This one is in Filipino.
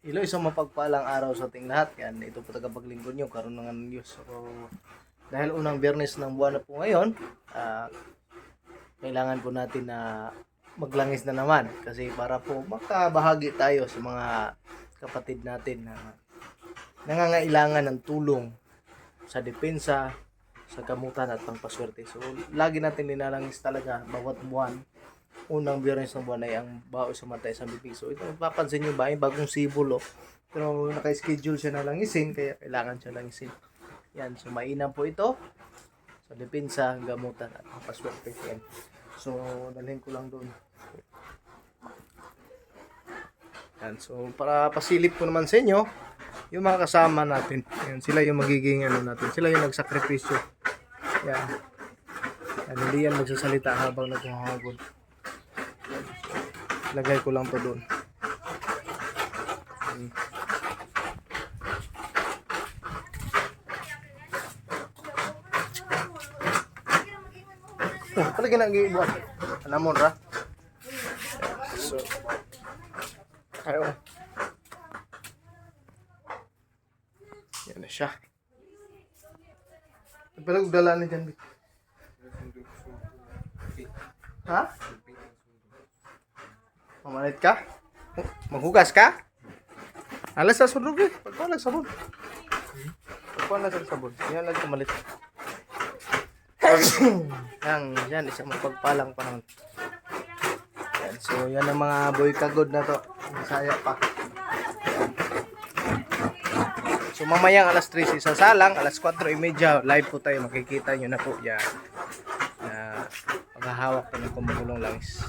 Ilo isang mapagpalang araw sa ating lahat. Yan, ito po tagapaglingkod nyo, karoon ng news. So, dahil unang biyernes ng buwan na po ngayon, ah, kailangan po natin na maglangis na naman. Kasi para po makabahagi tayo sa mga kapatid natin na nangangailangan ng tulong sa depensa, sa gamutan at pangpaswerte. So, lagi natin linalangis talaga bawat buwan unang biyernes ng buwan ay ang bao sa matay sa bibig. So ito mapapansin nyo ba, yung bagong sibol oh. Pero naka-schedule siya na langisin, kaya kailangan siya langisin. Yan, so mainam po ito sa depensa, gamutan at paswerte. Yan. So dalhin ko lang doon. Yan, so para pasilip ko naman sa inyo, yung mga kasama natin. Yan, sila yung magiging ano natin. Sila yung nagsakripisyo. Yan. Yan, hindi yan magsasalita habang naghahagod. Lagay ko lang to doon. Hmm. Oh, talaga na gibuhat. Anamon ra. So, ayo. Yan na siya. Palag dala ni dyan. Ha? Mamalit ka? Maghugas ka? Alas sa sunog eh. Pagkuha lang sabon. Pagkuha lang sa sabon. Yan lang kumalit. yan, yan. Isang mapagpalang panahon. Yan. So, yan ang mga boy kagod na to. Masaya pa. So, mamayang alas 3 isa salang, alas 4.30 live po tayo. Makikita nyo na po yan. Na maghahawak ko ng kumulong langis.